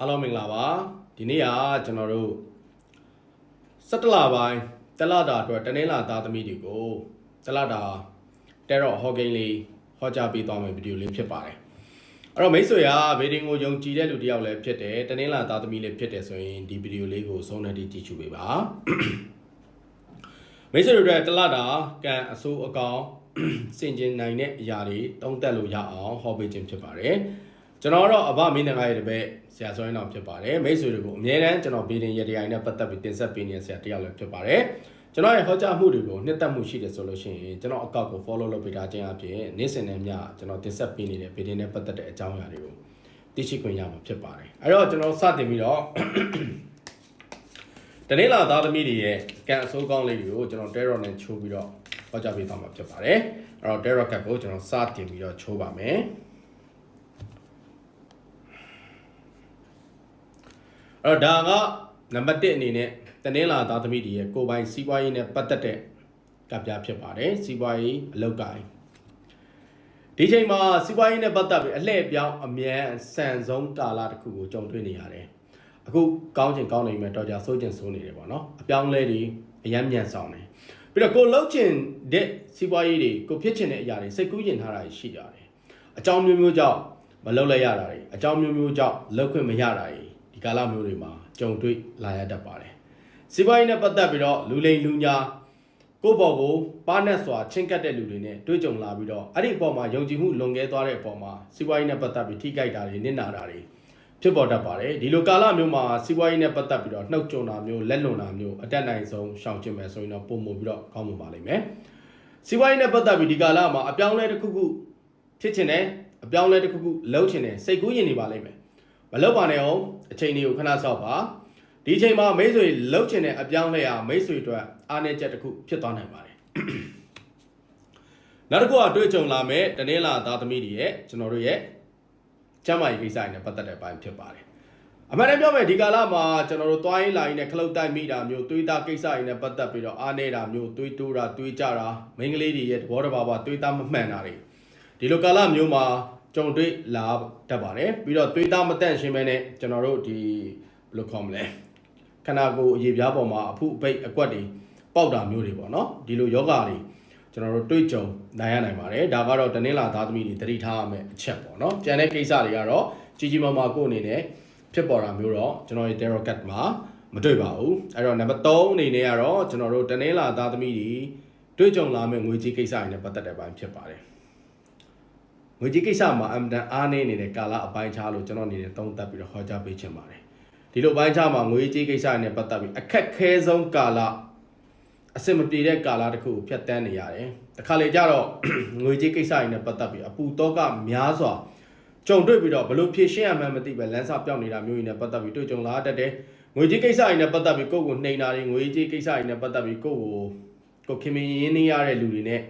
အားလုံးမင်္ဂလာပါဒီနေ့ကကျွန်တော်တို့17လပိုင်းတလတာအတွက်တနင်္လာသားသမီးတွေကိုတလတာတဲတော့ဟော့ဂိမ်းလေးဟောကြားပေးသွားမယ့်ဗီဒီယိုလေးဖြစ်ပါတယ်အဲ့တော့မိတ်ဆွေကဗီဒီယိုကိုယုံကြည်တဲ့လူတစ်ယောက်လည်းဖြစ်တယ်တနင်္လာသားသမီးလေးဖြစ်တယ်ဆိုရင်ဒီဗီဒီယိုလေးကိုဆုံးဖြတ်ကြည့်ရှုပေးပါမိတ်ဆွေတို့အတွက်တလတာကံအစိုးအကောင်စင်ကျင်နိုင်တဲ့အရာတွေတုံးတက်လို့ရအောင်ဟောပေးခြင်းဖြစ်ပါတယ် ကျွန်တော်တော့အဘမင်းငါရဲ့တပည့်ဆရာစောရင်တော်ဖြစ်ပါတယ်မိတ်ဆွေတွေကိုအမြဲတမ်းကျွန်တော်ဗီဒီယိုရတရားနဲ့ပတ်သက်ပြီးတင်ဆက်ပေးနေတဲ့ဆရာတစ်ယောက်လည်းဖြစ်ပါတယ်ကျွန်တော်ရဲ့ဟောကြားမှုတွေကိုနှစ်သက်မှုရှိတယ်ဆိုလို့ရှိရင်ကျွန်တော်အကောက်ကို follow လုပ်ပေးထားခြင်းအပြင်နေ့စဉ်နဲ့မျှကျွန်တော်တင်ဆက်ပေးနေတဲ့ဗီဒီယိုနဲ့ပတ်သက်တဲ့အကြောင်းအရာတွေကိုသိရှိခွင့်ရမှာဖြစ်ပါတယ်အဲ့တော့ကျွန်တော်စတင်ပြီးတော့တနေ့လာသားသမီးတွေရဲ့ကံအစိုးကောင်းလေးတွေကိုကျွန်တော် Terror နဲ့ချိုးပြီးတော့ဟောကြားပေးသွားမှာဖြစ်ပါတယ်အဲ့တော့ Terror Cat ကိုကျွန်တော်စတင်ပြီးတော့ချိုးပါမယ် တော့ဒါကနံပါတ်1အနေနဲ့တနေ့လာသားသမီးတွေရဲ့ကိုယ်ပိုင်စီးပွားရေးနဲ့ပတ်သက်တဲ့ကပ်ပြားဖြစ်ပါတယ်စီးပွားရေးအလုပ်ကိုင်းဒီချိန်မှာစီးပွားရေးနဲ့ပတ်သက်ပြီးအလှည့်ပြောင်းအမြန်ဆန်ဆုံးကာလတစ်ခုကိုကြုံတွေ့နေရတယ်အခုကောင်းချင်ကောင်းနေမယ်တော့ကြာစိုးချင်စိုးနေတယ်ပေါ့နော်အပြောင်းလဲတွေအယမ်းမြန်ဆောင်တယ်ပြီးတော့ကိုလှုပ်ချင်တဲ့စီးပွားရေးတွေကိုဖြစ်ချင်တဲ့အရာတွေစိတ်ကူးရင်ထားတာရှိကြတယ်အကြောင်းမျိုးမျိုးကြောင့်မလုပ်လိုက်ရတာတွေအကြောင်းမျိုးမျိုးကြောင့်လုပ်ခွင့်မရတာတွေဒီ ကာလမျိုးတွေမှာကြုံတွေ့လာရတတ်ပါတယ်စီးပွားရေးနဲ့ပတ်သက်ပြီးတော့လူလိမ်လူညာကိုယ့်ဘော်ကိုပါနဲ့စွာချင်းကပ်တဲ့လူတွေနဲ့တွေ့ကြုံလာပြီးတော့အဲ့ဒီအပေါ်မှာယုံကြည်မှုလွန်ကဲသွားတဲ့အပေါ်မှာစီးပွားရေးနဲ့ပတ်သက်ပြီးထိခိုက်တာတွေနစ်နာတာတွေဖြစ်ပေါ်တတ်ပါတယ်ဒီလိုကာလမျိုးမှာစီးပွားရေးနဲ့ပတ်သက်ပြီးတော့နှုတ်ကြုံတာမျိုးလက်လွန်တာမျိုးအတက်နိုင်ဆုံးရှောင်ကျဉ်မယ်ဆိုရင်တော့ပုံမှုပြီးတော့ကောင်းမှာပါလိမ့်မယ်စီးပွားရေးနဲ့ပတ်သက်ပြီးဒီကာလမှာအပြောင်းလဲတစ်ခုခုဖြစ်ချင်တယ်အပြောင်းလဲတစ်ခုခုလုပ်ချင်တယ်စိတ်ကူးရင်နေပါလိမ့်မယ်မ လုပ်ပါနဲ့အောင်အချိန်လေးကိုခဏဆောက်ပါဒီအချိန်မှာမိတ်ဆွေလှုပ်ချင်တဲ့အပြောင်းလဲဟာမိတ်ဆွေအတွက်အားနည်းချက်တစ်ခုဖြစ်သွားနိုင်ပါတယ်နောက်တစ်ခုကတွေ့ကြုံလာမဲ့တနင်္လာသားသမီးတွေရဲ့ကျွန်တော်တို့ရဲ့ကျမ်းမာရေးကိစ္စတွေနဲ့ပတ်သက်တဲ့အပိုင်းဖြစ်ပါတယ်။အမှန်တမ်းပြောမယ်ဒီကာလမှာကျွန်တော်တို့သွားရင်လာရင်နဲ့ခလုတ်တိုက်မိတာမျိုးတွေးသားကိစ္စတွေနဲ့ပတ်သက်ပြီးတော့အားနေတာမျိုးတွေးတိုးတာတွေးကြတာမိန်းကလေးတွေရဲ့သဘောတဘာဝတွေးသားမမှန်တာတွေဒီလိုကာလမျိုးမှာ ကြုံတွေ့လာတတ်ပါတယ်ပြီးတော့တွေးသားမတန့်ရှင်းမဲနဲ့ကျွန်တော်တို့ဒီဘယ်လိုခေါ်မလဲခန္ဓာကိုယ်အရေပြားပေါ်မှာအဖုအပိတ်အကွက်တွေပေါက်တာမျိုးတွေပေါ့နော်ဒီလိုယောဂတွေကျွန်တော်တို့တွေ့ကြုံနိုင်ရနိုင်ပါတယ်ဒါကတော့တနင်္လာသားသမီးတွေတတိထားရမယ့်အချက်ပေါ့နော်ကျန်တဲ့ကိစ္စတွေကတော့ကြီးကြီးမားမားကိုယ့်အနေနဲ့ဖြစ်ပေါ်တာမျိုးတော့ကျွန်တော်ရဲ့ tarot card မှာမတွေ့ပါဘူးအဲ့တော့နံပါတ်3အနေနဲ့ကတော့ကျွန်တော်တို့တနင်္လာသားသမီးတွေတွေ့ကြုံလာမယ့်ငွေကြေးကိစ္စတွေနဲ့ပတ်သက်တဲ့ပိုင်းဖြစ်ပါတယ် ငွေကြေးကိစ္စမှာအမှန်တန်အားနည်းနေတဲ့ကာလအပိုင်းခြားလို့ကျွန်တော်အနေနဲ့သုံးသပ်ပြီးတော့ဟောကြားပေးချင်ပါတယ်ဒီလိုပိုင်းခြားမှာငွေကြေးကိစ္စတွေနဲ့ပတ်သက်ပြီးအခက်ခဲဆုံးကာလအဆင်မပြေတဲ့ကာလတစ်ခုကိုဖြတ်တန်းနေရတယ်။တခါလေကျတော့ငွေကြေးကိစ္စတွေနဲ့ပတ်သက်ပြီးအပူတော့ကများစွာကြုံတွေ့ပြီးတော့ဘလို့ဖြည့်ရှင်းရမှန်းမသိပဲလမ်းစာပြောင်းနေတာမျိုးတွေနဲ့ပတ်သက်ပြီးတွေ့ကြုံလာတတ်တယ်။ငွေကြေးကိစ္စတွေနဲ့ပတ်သက်ပြီးကိုယ့်ကိုနှိမ်တာတွေငွေကြေးကိစ္စတွေနဲ့ပတ်သက်ပြီးကိုယ့်ကိုကိုယ်ခင်မင်းရင်းနေရတဲ့လူတွေနဲ့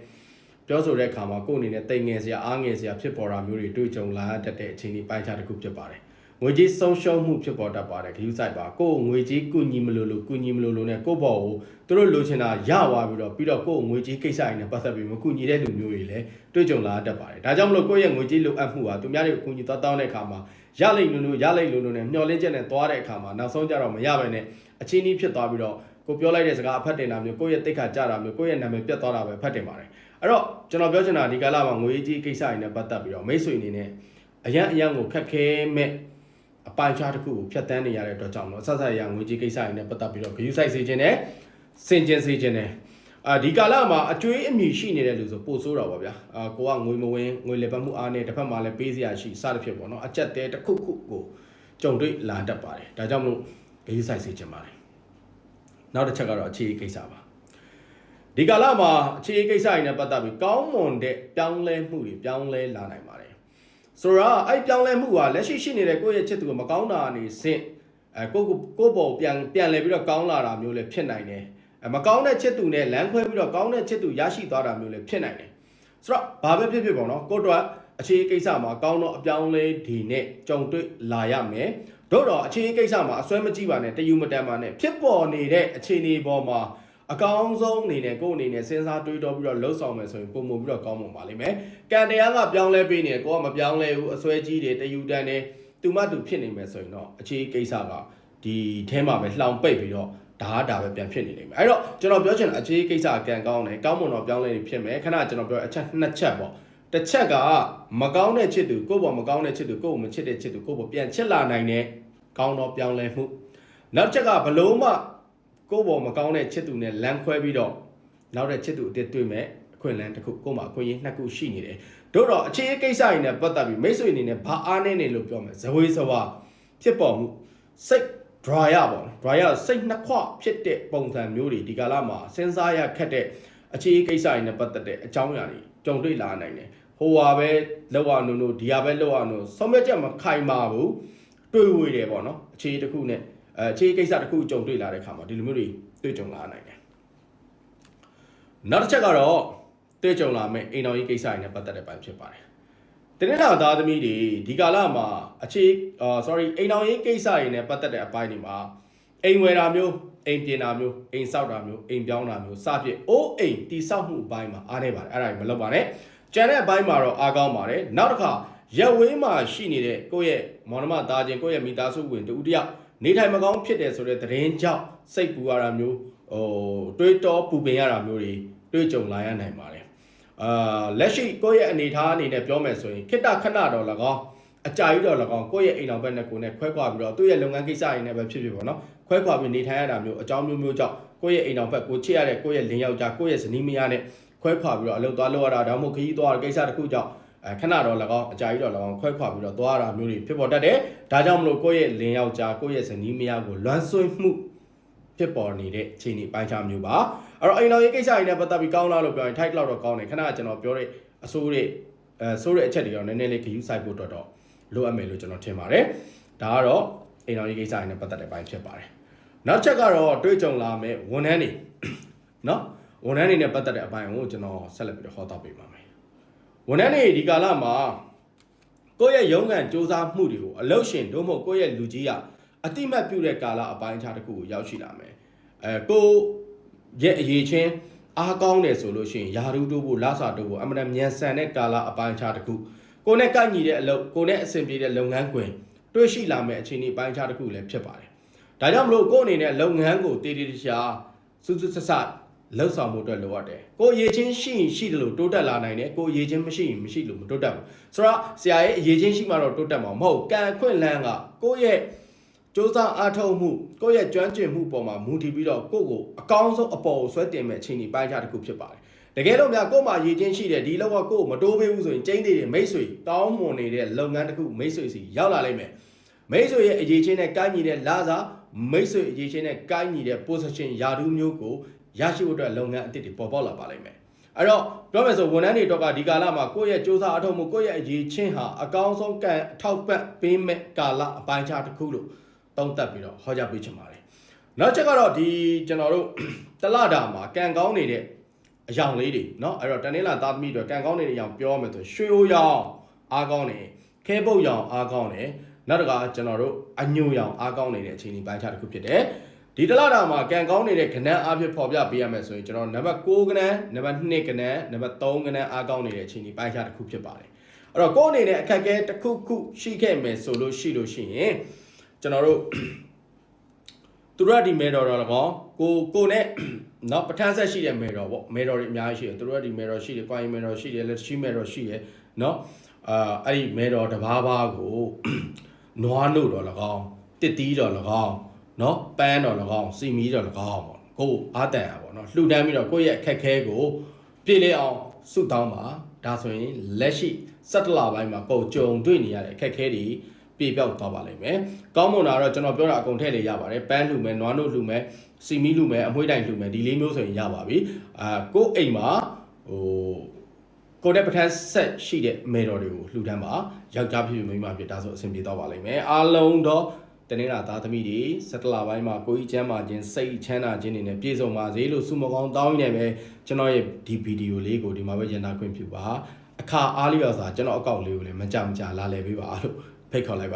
ပြောဆိုတဲ့အခါမှာကိုယ့်အနေနဲ့တိမ်ငယ်စရာအားငယ်စရာဖြစ်ပေါ်တာမျိုးတွေတွေ့ကြုံလာတတ်တဲ့အခြေအနေပိုင်းခြားတစ်ခုဖြစ်ပါတယ်။ငွေကြေးဆုံးရှုံးမှုဖြစ်ပေါ်တတ်ပါတယ်ခရူးဆိုင်ပါကိုယ်ငွေကြေးကုညီမလို့လို့ကုညီမလို့လို့နဲ့ကိုယ့်ဘော်ကိုသူတို့လိုချင်တာရသွားပြီးတော့ပြီးတော့ကိုယ့်ငွေကြေးကိစ္စတွေနဲ့ပတ်သက်ပြီးမကုညီတဲ့လူမျိုးတွေလည်းတွေ့ကြုံလာတတ်ပါတယ်ဒါကြောင့်မလို့ကိုယ့်ရဲ့ငွေကြေးလိုအပ်မှုဟာသူများတွေကိုကုညီသွားတောင်းတဲ့အခါမှာရလိမ့်လို့လို့ရလိမ့်လို့လို့နဲ့မျှော်လင့်ချက်နဲ့သွားတဲ့အခါမှာနောက်ဆုံးကြတော့မရဘဲနဲ့အချင်းကြီးဖြစ်သွားပြီးတော့ကိုပြောလိုက်တဲ့စကားအဖတ်တင်တာမျိုးကိုယ့်ရဲ့တိတ်ခါကြတာမျိုးကိုယ့်ရဲ့နာမည်ပြတ်သွားတာပဲဖတ်တင်ပါတယ် အဲ့တော့ကျွန်တော်ပြောချင်တာဒီကာလမှာငွေကြေးကိစ္စတွေနဲ့ပတ်သက်ပြီးတော့မိတ်ဆွေအနေနဲ့အရန်အရန်ကိုခက်ခဲမဲ့အပိုင်းခြားတစ်ခုကိုဖြတ်တန်းနေရတဲ့အတွက်ကြောင့်တော့ဆက်ဆက်ရငွေကြေးကိစ္စတွေနဲ့ပတ်သက်ပြီးတော့ဂရုစိုက်စေခြင်းနဲ့စင်ကျင်စေခြင်းနဲ့အာဒီကာလမှာအကျွေးအမြည်ရှိနေတဲ့လူဆိုပို့ဆိုးတော့ပါဗျာအာကိုကငွေမဝင်ငွေလေပတ်မှုအားနဲ့တစ်ဖက်မှာလည်းပေးစရာရှိစသဖြင့်ပေါ့နော်အကြက်တဲတစ်ခုခုကိုကြုံတွေ့လာတတ်ပါတယ်ဒါကြောင့်မလို့ဂရုစိုက်စေခြင်းပါတယ်နောက်တစ်ချက်ကတော့အခြေအကိစ္စပါ ဒီကာလမှာအခြေအကိစ္စတွေနဲ့ပတ်သက်ပြီးကောင်းမွန်တဲ့ပြောင်းလဲမှုတွေပြောင်းလဲလာနိုင်ပါတယ်ဆိုတော့အဲ့ပြောင်းလဲမှုကလက်ရှိရှိနေတဲ့ကိုယ့်ရဲ့ချစ်သူကမကောင်းတာအနေစင့်အဲကိုကိုကိုပေါ်ပြန်ပြန်လဲပြီးတော့ကောင်းလာတာမျိုးလည်းဖြစ်နိုင်တယ်အဲမကောင်းတဲ့ချစ်သူနဲ့လမ်းခွဲပြီးတော့ကောင်းတဲ့ချစ်သူရရှိသွားတာမျိုးလည်းဖြစ်နိုင်တယ်ဆိုတော့ဘာပဲဖြစ်ဖြစ်ပေါ့နော်ကိုယ့်အတွက်အခြေကိစ္စမှာကောင်းတော့အပြောင်းလဲဒီနဲ့ကြုံတွေ့လာရမယ်တို့တော့အခြေကိစ္စမှာအစွဲမကြည့်ပါနဲ့တယူမတန်ပါနဲ့ဖြစ်ပေါ်နေတဲ့အခြေအနေပေါ်မှာ အကောင်းဆုံးအနေနဲ့ကိုယ့်အနေနဲ့စဉ်းစားတွေးတောပြီးတော့လှုပ်ဆောင်မယ်ဆိုရင်ပုံမှုပြီးတော့ကောင်းမှာပါလိမ့်မယ်။ကံတရားကပြောင်းလဲပေးနေတယ်ကိုကမပြောင်းလဲဘူးအစွဲကြီးတယ်တယူတန်တယ်သူသူမသူဖြစ်နေမယ်ဆိုရင်တော့အခြေကိစ္စကဒီထဲမှာပဲလှောင်ပိတ်ပြီးတော့ဒါကဒါပဲပြန်ဖြစ်နေလိမ့်မယ်အဲ့တော့ကျွန်တော်ပြောချင်တာအခြေကိစ္စကံကောင်းတယ်ကောင်းမွန်တော့ပြောင်းလဲနေဖြစ်မယ်ခဏကျွန်တော်ပြောအချက်နှစ်ချက်ပေါ့တစ်ချက်ကမကောင်းတဲ့ချစ်သူကိုယ့်ဘောမကောင်းတဲ့ချစ်သူကိုယ့်ကိုမချစ်တဲ့ချစ်သူကိုယ့်ဘောပြန်ချစ်လာနိုင်တဲ့ကောင်းတော့ပြောင်းလဲမှုနောက်တစ်ချက်ကဘလို့မှ ကိုယ့်ဘောမကောင်းတဲ့ချစ်သူနဲ့လမ်းခွဲပြီးတော့နောက်တဲ့ချစ်သူအစ်တွေ့မဲ့အခွင့်အလမ်းတစ်ခုကိုယ့်မှာအခွင့်အရေးနှစ်ခုရှိနေတယ်တို့တော့အခြေကိစ္စတွေနဲ့ပတ်သက်ပြီးမိတ်ဆွေအနေနဲ့ဘာအားနေနေလို့ပြောမယ်ဇဝေးဇဝါဖြစ်ပေါ်မှုစိတ် dryer ပေါ့နော် dryer စိတ်နှစ်ခွဖြစ်တဲ့ပုံစံမျိုးတွေဒီကာလမှာစဉ်းစားရခက်တဲ့အခြေကိစ္စတွေနဲ့ပတ်သက်တဲ့အကြောင်းအရာတွေကြုံတွေ့လာနိုင်တယ်ဟိုဟာပဲလောက်အောင်လို့ဒီဟာပဲလောက်အောင်လို့ဆုံးဖြတ်ချက်မခိုင်မာဘူးတွေးဝေတယ်ပေါ့နော်အခြေတစ်ခုနဲ့ အဲအခြေကိစ္စတစ်ခုကြုံတွေ့လာတဲ့ခါမှာဒီလိုမျိုးတွေတွေ့ကြုံလာနိုင်တယ်နောက်တစ်ချက်ကတော့တွေ့ကြုံလာမယ့်အိမ်တော်ရေးကိစ္စတွေနဲ့ပတ်သက်တဲ့ပိုင်းဖြစ်ပါတယ်တနေ့လာသားသမီးတွေဒီကာလမှာအခြေအာ sorry အိမ်တော်ရေးကိစ္စတွေနဲ့ပတ်သက်တဲ့အပိုင်းတွေမှာအိမ်ဝယ်တာမျိုးအိမ်ပြင်တာမျိုးအိမ်ဆောက်တာမျိုးအိမ်ပြောင်းတာမျိုးစသဖြင့်အိုးအိမ်တိဆောက်မှုအပိုင်းမှာအားနေပါတယ်အဲ့ဒါကြီးမလုပ်ပါနဲ့ကျန်တဲ့အပိုင်းမှာတော့အားကောင်းပါတယ်နောက်တစ်ခါရက်ဝေးမှာရှိနေတဲ့ကိုယ့်ရဲ့မောင်နှမသားချင်းကိုယ့်ရဲ့မိသားစုဝင်တူတယောက် နေထိုင်မကောင်းဖြစ်တယ်ဆိုတဲ့သတင်းကြောင့်စိတ်ပူရတာမျိုးဟိုတွေးတောပူပင်ရတာမျိုးတွေတွေးကြုံလာရနိုင်ပါတယ်အာလက်ရှိကိုယ့်ရဲ့အနေအထားအနေနဲ့ပြောမယ်ဆိုရင်ခိတ္တခဏတော့၎င်းအကြာကြီးတော့၎င်းကိုယ့်ရဲ့အိမ်တော်ဘက်နဲ့ကိုယ်နဲ့ခွဲခွာပြီးတော့သူ့ရဲ့လုပ်ငန်းကိစ္စတွေနဲ့ပဲဖြစ်ဖြစ်ပေါ့နော်ခွဲခွာပြီးနေထိုင်ရတာမျိုးအကြောင်းမျိုးမျိုးကြောင့်ကိုယ့်ရဲ့အိမ်တော်ဘက်ကိုချစ်ရတဲ့ကိုယ့်ရဲ့လင်ယောက်ျားကိုယ့်ရဲ့ဇနီးမယားနဲ့ခွဲခွာပြီးတော့အလုပ်သွားလုပ်ရတာဒါမှမဟုတ်ခရီးသွားတဲ့ကိစ္စတစ်ခုကြောင့် အဲခဏတော့၎င်းအကြာကြီးတော့၎င်းခွဲခွာပြီးတော့သွားရတာမျိုးတွေဖြစ်ပေါ်တတ်တယ်ဒါကြောင့်မလို့ကိုယ့်ရဲ့လင်ယောက်ျားကိုယ့်ရဲ့ဇနီးမယားကိုလွမ်းဆွေးမှုဖြစ်ပေါ်နေတဲ့အခြေအနေပိုင်းခြားမျိုးပါအဲ့တော့အိမ်တော်ရေးကိစ္စတွေနဲ့ပတ်သက်ပြီးကောင်းလားလို့ပြောရင် tight လောက်တော့ကောင်းတယ်ခဏကျွန်တော်ပြောတဲ့အဆိုးတွေအဲဆိုးတဲ့အချက်တွေတော့နည်းနည်းလေးဂရုစိုက်ဖို့အတွက်တော့လိုအပ်မယ်လို့ကျွန်တော်ထင်ပါတယ်ဒါကတော့အိမ်တော်ရေးကိစ္စတွေနဲ့ပတ်သက်တဲ့ပိုင်းဖြစ်ပါတယ်နောက်ချက်ကတော့တွေးကြုံလာမယ်ဝန်ထမ်းတွေနော်ဝန်ထမ်းတွေနဲ့ပတ်သက်တဲ့အပိုင်းကိုကျွန်တော်ဆက်လက်ပြီးတော့ဟောတော့ပေးပါမယ် ဝန်ထမ်းတွေဒီကာလမှာကိုယ့်ရဲ့ရုံးကန်စူးစမ်းမှုတွေကိုအလုတ်ရှင်တို့မဟုတ်ကိုယ့်ရဲ့လူကြီးကအတိမတ်ပြုတဲ့ကာလအပိုင်းအခြားတစ်ခုကိုရောက်ရှိလာမယ်အဲကိုရဲ့အရေးချင်းအားကောင်းတယ်ဆိုလို့ရှိရင်ယာရုတို့ဖို့လာစာတို့ဖို့အမှန်တမ်းမြန်ဆန်တဲ့ကာလအပိုင်းအခြားတစ်ခုကိုနဲ့ကိုက်ညီတဲ့အလုပ်ကိုနဲ့အဆင်ပြေတဲ့လုပ်ငန်းခွင်တွေ့ရှိလာမယ့်အခြေအနေပိုင်းခြားတစ်ခုလည်းဖြစ်ပါတယ်ဒါကြောင့်မလို့ကိုယ့်အနေနဲ့လုပ်ငန်းကိုတည်တည်တခြားစူးစူးဆဆ လှုပ်ဆောင်မှုအတွက်လိုအပ်တယ်ကိုရေချင်းရှိရင်ရှိတယ်လို့တိုးတက်လာနိုင်တယ်ကိုရေချင်းမရှိရင်မရှိလို့မတိုးတက်ဘူးဆိုတော့ဆရာရဲ့အရေးချင်းရှိမှတော့တိုးတက်မှာမဟုတ်ကံခွင့်လန်းကကိုယ့်ရဲ့စ조사အားထုတ်မှုကိုယ့်ရဲ့ကျွမ်းကျင်မှုပေါ်မှာမူတည်ပြီးတော့ကိုယ့်ကိုအကောင်းဆုံးအပေါ်ကိုဆွဲတင်မဲ့အချိန်ဒီပိုင်းခြားတစ်ခုဖြစ်ပါတယ်တကယ်လို့များကိုယ့်မှာရည်ချင်းရှိတယ်ဒီလောက်ကကိုယ့်ကိုမတိုးပေးဘူးဆိုရင်ကျင်းသေးတယ်မိတ်ဆွေတောင်းမွန်နေတဲ့လုပ်ငန်းတစ်ခုမိတ်ဆွေစီရောက်လာလိမ့်မယ်မိတ်ဆွေရဲ့အရေးချင်းနဲ့ကိုင်းညီတဲ့လာစာမိတ်ဆွေအရေးချင်းနဲ့ကိုင်းညီတဲ့ position ယာတူးမျိုးကို ရရှိဖို့အတွက်လုပ်ငန်းအသစ်တွေပေါ်ပေါက်လာပါလိမ့်မယ်အဲ့တော့ပြောမယ်ဆိုဝန်ထမ်းတွေတော့ကဒီကာလမှာကိုယ့်ရဲ့စ조사အထောက်မှုကိုယ့်ရဲ့အရေးချင်းဟာအကောင်းဆုံးကံအထောက်ပံ့ပေးမဲ့ကာလအပိုင်းခြားတစ်ခုလို့သုံးသပ်ပြီးတော့ဟောကြားပေးချင်ပါတယ်နောက်ချက်ကတော့ဒီကျွန်တော်တို့တလတာမှာကံကောင်းနေတဲ့အယောင်လေးတွေเนาะအဲ့တော့တနင်္လာသားသမီးတွေကံကောင်းနေတဲ့အယောင်ပြောမယ်ဆိုရွှေအိုရောင်အားကောင်းနေခဲပုတ်ရောင်အားကောင်းနေနောက်တစ်ခါကျွန်တော်တို့အညိုရောင်အားကောင်းနေတဲ့အချိန်ဒီပိုင်းခြားတစ်ခုဖြစ်တယ် ဒီတလားတာမှာကံကောင်းနေတဲ့ကဏ္ဍအဖြစ်ပေါ်ပြပေးရမယ်ဆိုရင်ကျွန်တော်နံပါတ်6ကဏ္ဍနံပါတ်2ကဏ္ဍနံပါတ်3ကဏ္ဍအားကောင်းနေတဲ့အချိန်ဒီပိုင်းခြားတစ်ခုဖြစ်ပါတယ်အဲ့တော့ကိုယ်အနေနဲ့အခက်အခဲတစ်ခုခုရှိခဲ့မယ်ဆိုလို့ရှိလို့ရှိရင်ကျွန်တော်တို့သူတို့ကဒီမဲတော်တော်လည်းကောကိုကိုနဲ့နော်ပထမဆက်ရှိတဲ့မဲတော်ပေါ့မဲတော်တွေအများကြီးရှိတယ်သူတို့ကဒီမဲတော်ရှိတယ်ကွာရင်မဲတော်ရှိတယ်လက်ရှိမဲတော်ရှိတယ်နော်အာအဲ့ဒီမဲတော်တစ်ပါးပါးကိုနွားနို့တော်လည်းကောတစ်တီးတော်လည်းကော နော်ပန်းတော်၎င်းစီမီတော်၎င်းပေါ့ကိုအားတန်อ่ะပေါ့နော်လှူဒန်းပြီးတော့ကိုယ့်ရဲ့အခက်ခဲကိုပြည့်လည်အောင်ဆုတောင်းပါဒါဆိုရင်လက်ရှိ7လပိုင်းမှာပုံကြုံတွေ့နေရတဲ့အခက်ခဲတွေပြေပြောက်သွားပါလိမ့်မယ်။ကောင်းမွန်တာတော့ကျွန်တော်ပြောတာအကုန်ထည့်လေရပါတယ်။ပန်းလှူမယ်၊နွားနို့လှူမယ်၊စီမီလှူမယ်၊အမွှေးတိုင်လှူမယ်ဒီလေးမျိုးဆိုရင်ရပါပြီ။အာကို့အိမ်မှာဟိုကိုတဲ့ပထမဆက်ရှိတဲ့မေတော်တွေကိုလှူဒန်းပါ။ယောက်ျားဖြစ်ဖြစ်မိန်းမဖြစ်ဒါဆိုအဆင်ပြေသွားပါလိမ့်မယ်။အားလုံးတော့ တနေ့တာသားသမီးတွေစက်တလာပိုင်းမှာကိုကြီးချမ်းပါခြင်းစိတ်ချမ်းသာခြင်းတွေနဲ့ပြည့်စုံပါစေလို့ဆုမကောင်းတောင်းနေပဲကျွန်တော်ရဲ့ဒီဗီဒီယိုလေးကိုဒီမှာပဲရန်နာခွင့်ပြုပါအခါအားလျော်စွာကျွန်တော်အကောင့်လေးကိုလည်းမကြမကြလာလည်ပေးပါလို့ဖိတ်ခေါ်လိုက်ပါ